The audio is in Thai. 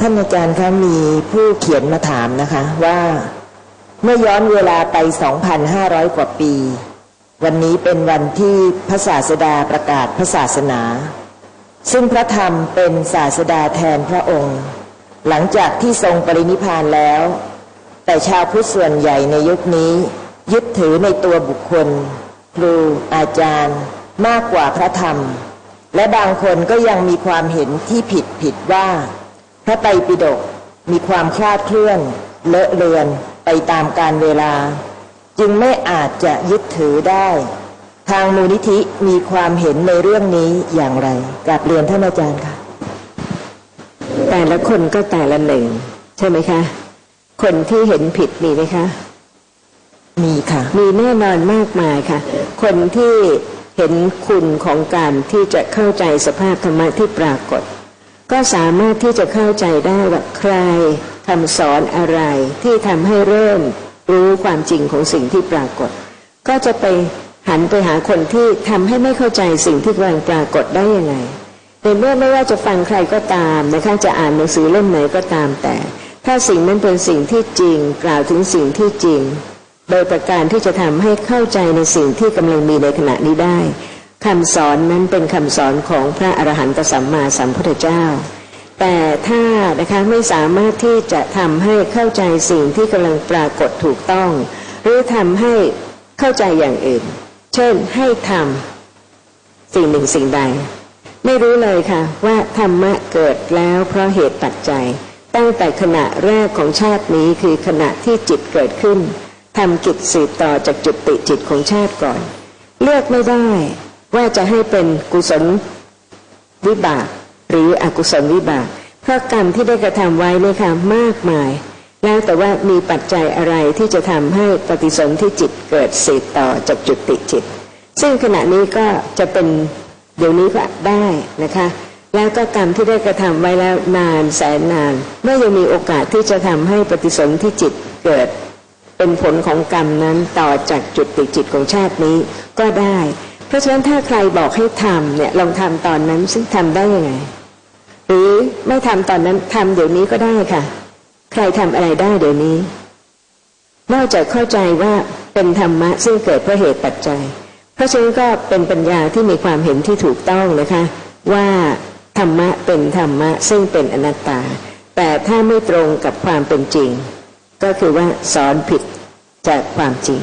ท่านอาจารย์คะมีผู้เขียนมาถามนะคะ ว่าเมื่อย้อนเวลาไป 2,500 กว่าปี วันนี้เป็นวันที่พระศาสดาประกาศพระศาสนา ซึ่งพระธรรมเป็นศาสดาแทนพระองค์ หลังจากที่ทรงปรินิพานแล้ว แต่ชาวพุทธส่วนใหญ่ในยุคนี้ ยึดถือในตัวบุคคล ครูอาจารย์ มากกว่าพระธรรม และบางคนก็ยังมีความเห็นที่ผิดผิดว่า พระไตรปิฎกมีความคลาดเคลื่อน เลอะเลือนไปตามการเวลา จึงไม่อาจจะยึดถือได้ ทางมูลนิธิมีความเห็นในเรื่องนี้อย่างไรกราบเรียนท่านอาจารย์ค่ะ แต่ละคนก็แต่ละหนึ่ง ใช่ไหมคะ คนที่เห็นผิดมีไหมคะ มีค่ะ มีแน่นอนมากมายค่ะ คนที่เห็นคุณของการที่จะเข้าใจสภาพธรรมะที่ปรากฏ ก็สามารถที่จะเข้าใจได้ว่าใครคำสอนอะไรที่ทำให้เริ่มรู้ความจริงของสิ่งที่ปรากฏ ก็จะไปหันไปหาคนที่ทำให้ไม่เข้าใจสิ่งที่กำลังปรากฏได้ยังไงในเมื่อไม่ว่าจะฟังใครก็ตามนะคะจะอ่านหนังสือเล่มไหนก็ตามแต่ ถ้าสิ่งนั้นเป็นสิ่งที่จริง กล่าวถึงสิ่งที่จริง โดยประการที่จะทำให้เข้าใจในสิ่งที่กำลังมีในขณะนี้ได้ คำสอนนั้นเป็นคำสอนของพระอรหันตสัมมาสัมพุทธเจ้า แต่ถ้านะคะไม่สามารถที่จะทำให้เข้าใจสิ่งที่กำลังปรากฏถูกต้อง หรือทำให้เข้าใจอย่างอื่น เช่นให้ทำสิ่งหนึ่งสิ่งใด ไม่รู้เลยค่ะว่าธรรมะเกิดแล้วเพราะเหตุปัจจัย ตั้งแต่ขณะแรกของชาตินี้คือขณะที่จิตเกิดขึ้นทำกิจสืบต่อจากจุติจิตของชาติก่อน เลือกไม่ได้ ว่าจะให้เป็นกุศลวิบาก หรืออกุศลวิบาก เพราะกรรมที่ได้กระทำไว้เนี่ยค่ะมากมาย แล้วแต่ว่ามีปัจจัยอะไรที่จะทำให้ปฏิสนธิจิตเกิดสืบต่อจากจุดติจิต ซึ่งขณะนี้ก็จะเป็นเดี๋ยวนี้ก็ได้นะคะแล้วก็กรรมที่ได้กระทำไว้แล้วนานแสนนานเมื่อยังมีโอกาสที่จะทำให้ปฏิสนธิจิตเกิด เป็นผลของกรรมนั้นต่อจากจุดติจิตของชาตินี้ก็ได้ เพราะฉะนั้นถ้าใครบอกให้ทำเนี่ยลองทำตอนนั้นซึ่งทำได้ยังไง หรือไม่ทำตอนนั้นทำเดี๋ยวนี้ก็ได้ค่ะ ใครทำอะไรได้เดี๋ยวนี้ นอกจากเข้าใจว่าเป็นธรรมะซึ่งเกิดเพราะเหตุปัจจัย เพราะฉะนั้นก็เป็นปัญญาที่มีความเห็นที่ถูกต้องนะคะ ว่าธรรมะเป็นธรรมะซึ่งเป็นอนัตตา แต่ถ้าไม่ตรงกับความเป็นจริง ก็คือว่าสอนผิดจากความจริง